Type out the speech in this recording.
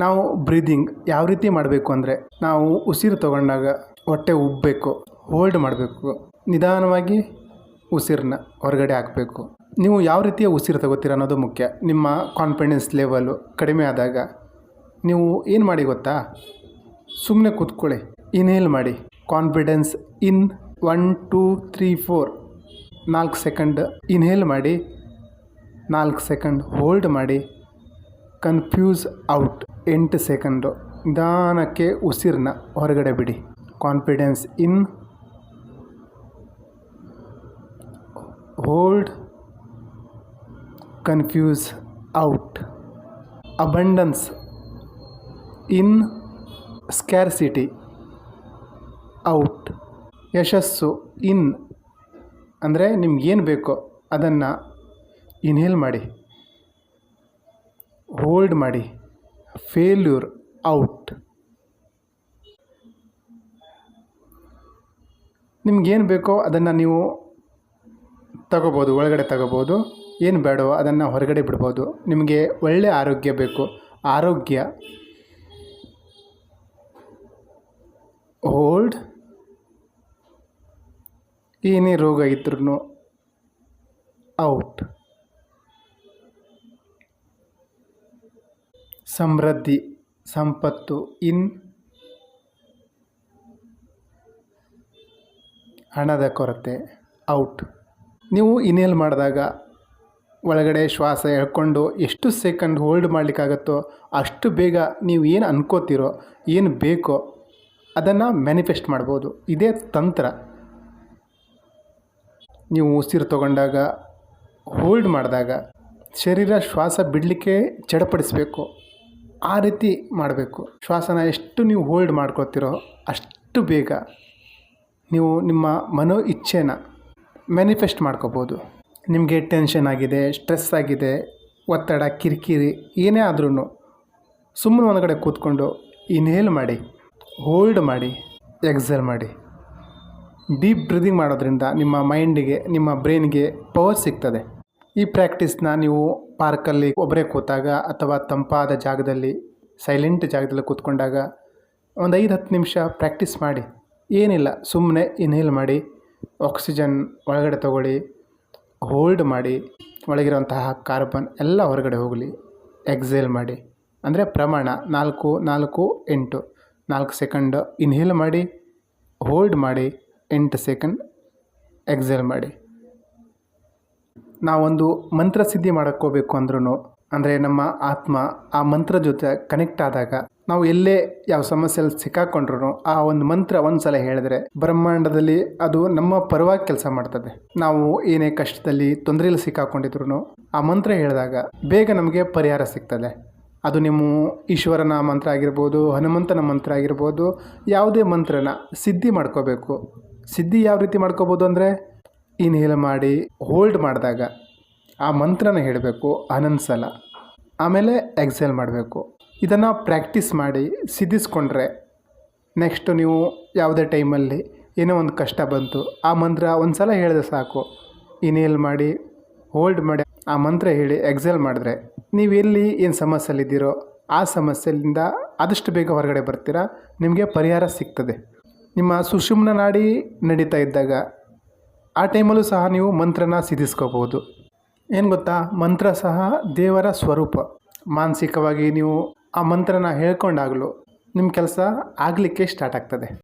ನಾವು ಬ್ರೀದಿಂಗ್ ಯಾವ ರೀತಿ ಮಾಡಬೇಕು ಅಂದರೆ ನಾವು ಉಸಿರು ತಗೊಂಡಾಗ ಹೊಟ್ಟೆ ಉಬ್ಬಬೇಕು ಹೋಲ್ಡ್ ಮಾಡಬೇಕು, ನಿಧಾನವಾಗಿ ಉಸಿರನ್ನ ಹೊರಗಡೆ ಹಾಕಬೇಕು. ನೀವು ಯಾವ ರೀತಿಯ ಉಸಿರು ತಗೋತೀರ ಅನ್ನೋದು ಮುಖ್ಯ. ನಿಮ್ಮ ಕಾನ್ಫಿಡೆನ್ಸ್ ಲೆವೆಲು ಕಡಿಮೆ ಆದಾಗ ನೀವು ಏನು ಮಾಡಿ ಗೊತ್ತಾ? ಸುಮ್ಮನೆ ಕೂತ್ಕೊಳ್ಳಿ ಇನ್ಹೇಲ್ ಮಾಡಿ. Confidence in one two three four ನಾಲ್ಕು ಸೆಕೆಂಡ್ ಇನ್ಹೇಲ್ ಮಾಡಿ, ನಾಲ್ಕು ಸೆಕೆಂಡ್ ಹೋಲ್ಡ್ ಮಾಡಿ. ಕನ್ಫ್ಯೂಸ್ ಔಟ್ ಎಂಟು ಸೆಕೆಂಡು. ನಿಧಾನಕ್ಕೆ ಉಸಿರನ್ನ ಹೊರಗಡೆ ಬಿಡಿ. Confidence in. Hold. Confuse out. Abundance in. Scarcity out. ಯಶಸ್ಸು ಇನ್. ಅಂದರೆ ನಿಮ್ಗೇನು ಬೇಕೋ ಅದನ್ನು ಇನ್ಹೇಲ್ ಮಾಡಿ. ಹೋಲ್ಡ್ ಮಾಡಿ ಫೇಲ್ಯೂರ್ ಔಟ್ ನಿಮ್ಗೇನು ಬೇಕೋ ಅದನ್ನು ನೀವು ತಗೋಬೋದು, ಒಳಗಡೆ ತಗೋಬೋದು. ಏನು ಬೇಡವೋ ಅದನ್ನು ಹೊರಗಡೆ ಬಿಡ್ಬೋದು. ನಿಮಗೆ ಒಳ್ಳೆಯ ಆರೋಗ್ಯ ಬೇಕು. ಆರೋಗ್ಯ. ಹೋಲ್ಡ್ ಏನೇ ರೋಗ ಇದ್ರೂ ಔಟ್ ಸಮೃದ್ಧಿ, ಸಂಪತ್ತು ಇನ್ ಹಣದ ಕೊರತೆ, ಔಟ್. ನೀವು ಇನೇಲ್ ಮಾಡಿದಾಗ ಒಳಗಡೆ ಶ್ವಾಸ ಎಳ್ಕೊಂಡು ಎಷ್ಟು ಸೆಕೆಂಡ್ ಹೋಲ್ಡ್ ಮಾಡಲಿಕ್ಕಾಗತ್ತೋ ಅಷ್ಟು ಬೇಗ ನೀವು ಏನು ಅನ್ಕೋತೀರೋ, ಏನು ಬೇಕೋ ಅದನ್ನು ಮ್ಯಾನಿಫೆಸ್ಟ್ ಮಾಡ್ಬೋದು. ಇದೇ ತಂತ್ರ. ನೀವು ಉಸಿರು ತಗೊಂಡಾಗ, ಹೋಲ್ಡ್ ಮಾಡಿದಾಗ ಶರೀರ ಶ್ವಾಸ ಬಿಡಲಿಕ್ಕೆ ಚಡಪಡಿಸಬೇಕು. ಆ ರೀತಿ ಮಾಡಬೇಕು. ಶ್ವಾಸನ ಎಷ್ಟು ನೀವು ಹೋಲ್ಡ್ ಮಾಡ್ಕೊಳ್ತೀರೋ ಅಷ್ಟು ಬೇಗ ನೀವು ನಿಮ್ಮ ಮನೋ ಇಚ್ಛೆನ ಮ್ಯಾನಿಫೆಸ್ಟ್ ಮಾಡ್ಕೋಬೋದು. ನಿಮಗೆ ಟೆನ್ಷನ್ ಆಗಿದೆ ಸ್ಟ್ರೆಸ್ ಆಗಿದೆ, ಒತ್ತಡ, ಕಿರಿಕಿರಿ ಏನೇ ಆದ್ರೂ ಸುಮ್ಮನೆ ಒಂದುಗಡೆ ಕೂತ್ಕೊಂಡು ಇನ್ಹೇಲ್ ಮಾಡಿ ಹೋಲ್ಡ್ ಮಾಡಿ ಎಕ್ಸೆಲ್ ಮಾಡಿ. ಡೀಪ್ ಬ್ರೀದಿಂಗ್ ಮಾಡೋದ್ರಿಂದ ನಿಮ್ಮ ಮೈಂಡಿಗೆ ನಿಮ್ಮ ಬ್ರೈನ್ಗೆ ಪವರ್ ಸಿಗ್ತದೆ. ಈ ಪ್ರಾಕ್ಟೀಸ್ನ ನೀವು ಪಾರ್ಕಲ್ಲಿ ಒಬ್ಬರೇ ಕೂತಾಗ ಅಥವಾ ತಂಪಾದ ಜಾಗದಲ್ಲಿ ಸೈಲೆಂಟ್ ಜಾಗದಲ್ಲಿ ಕೂತ್ಕೊಂಡಾಗ ಒಂದು ಐದು ಹತ್ತು ನಿಮಿಷ ಪ್ರಾಕ್ಟೀಸ್ ಮಾಡಿ. ಏನಿಲ್ಲ ಸುಮ್ಮನೆ ಇನ್ಹೇಲ್ ಮಾಡಿ ಆಕ್ಸಿಜನ್ ಒಳಗಡೆ ತಗೊಳ್ಳಿ ಹೋಲ್ಡ್ ಮಾಡಿ, ಒಳಗಿರುವಂತಹ ಕಾರ್ಬನ್ ಎಲ್ಲ ಹೊರಗಡೆ ಹೋಗಲಿ ಎಕ್ಸೇಲ್ ಮಾಡಿ. ಅಂದರೆ ಪ್ರಮಾಣ ನಾಲ್ಕು ನಾಲ್ಕು, ಎಂಟು, ನಾಲ್ಕು ಸೆಕೆಂಡ್ ಇನ್ಹೇಲ್ ಮಾಡಿ ಹೋಲ್ಡ್ ಮಾಡಿ, ಎಂಟು ಸೆಕೆಂಡ್ ಎಕ್ಸೇಲ್ ಮಾಡಿ. ನಾವೊಂದು ಮಂತ್ರ ಸಿದ್ಧಿ ಮಾಡೋಕ್ಕೋಬೇಕು ಅಂದ್ರೂ ಅಂದರೆ ನಮ್ಮ ಆತ್ಮ ಆ ಮಂತ್ರ ಜೊತೆ ಕನೆಕ್ಟ್ ಆದಾಗ ನಾವು ಎಲ್ಲೇ ಯಾವ ಸಮಸ್ಯೆಯಲ್ಲಿ ಸಿಕ್ಕಾಕೊಂಡ್ರು ಆ ಒಂದು ಮಂತ್ರ ಒಂದ್ಸಲ ಹೇಳಿದ್ರೆ ಬ್ರಹ್ಮಾಂಡದಲ್ಲಿ ಅದು ನಮ್ಮ ಪರವಾಗಿ ಕೆಲಸ ಮಾಡ್ತದೆ. ನಾವು ಏನೇ ಕಷ್ಟದಲ್ಲಿ ತೊಂದರೆಯಲ್ಲಿ ಸಿಕ್ಕಾಕೊಂಡಿದ್ರು ಆ ಮಂತ್ರ ಹೇಳಿದಾಗ ಬೇಗ ನಮಗೆ ಪರಿಹಾರ ಸಿಗ್ತದೆ. ಅದು ನಿಮ್ಮ ಈಶ್ವರನ ಮಂತ್ರ ಆಗಿರ್ಬೋದು, ಹನುಮಂತನ ಮಂತ್ರ ಆಗಿರ್ಬೋದು, ಯಾವುದೇ ಮಂತ್ರನ ಸಿದ್ಧಿ ಮಾಡ್ಕೋಬೇಕು. ಸಿದ್ಧಿ ಯಾವ ರೀತಿ ಮಾಡ್ಕೋಬೋದು ಅಂದರೆ ಇನ್ಹೇಲ್ ಮಾಡಿ ಹೋಲ್ಡ್ ಮಾಡಿದಾಗ ಆ ಮಂತ್ರನ ಹೇಳಬೇಕು ಹನ್ನೊಂದು ಆಮೇಲೆ ಎಕ್ಸೇಲ್ ಮಾಡಬೇಕು. ಇದನ್ನು ಪ್ರ್ಯಾಕ್ಟೀಸ್ ಮಾಡಿ ಸಿದ್ಧಿಸ್ಕೊಂಡ್ರೆ ನೆಕ್ಸ್ಟು ನೀವು ಯಾವುದೇ ಟೈಮಲ್ಲಿ ಏನೋ ಒಂದು ಕಷ್ಟ ಬಂತು, ಆ ಮಂತ್ರ ಒಂದು ಸಲ ಹೇಳಿದ್ರೆ ಸಾಕು. ಇನ್ಹೇಲ್ ಮಾಡಿ ಹೋಲ್ಡ್ ಮಾಡಿ, ಆ ಮಂತ್ರ ಹೇಳಿ ಎಕ್ಸೇಲ್ ಮಾಡಿದ್ರೆ ನೀವು ಎಲ್ಲಿ ಏನು ಸಮಸ್ಯೆಯಲ್ಲಿದ್ದೀರೋ ಆ ಸಮಸ್ಯೆಯಿಂದ ಆದಷ್ಟು ಬೇಗ ಹೊರಗಡೆ ಬರ್ತೀರಾ, ನಿಮಗೆ ಪರಿಹಾರ ಸಿಗ್ತದೆ. ನಿಮ್ಮ ಸುಷುಮ್ನ ನಾಡಿ ನಡೀತಾ ಇದ್ದಾಗ ಆ ಟೈಮಲ್ಲೂ ಸಹ ನೀವು ಮಂತ್ರನ ಸಿದ್ಧಿಸ್ಕೋಬೋದು ಏನು ಗೊತ್ತಾ? ಮಂತ್ರ ಸಹ ದೇವರ ಸ್ವರೂಪ. ಮಾನಸಿಕವಾಗಿ ನೀವು ಆ ಮಂತ್ರನ ಹೇಳ್ಕೊಂಡಾಗಲೂ ನಿಮ್ಮ ಕೆಲಸ ಆಗಲಿಕ್ಕೆ ಸ್ಟಾರ್ಟ್ ಆಗ್ತದೆ.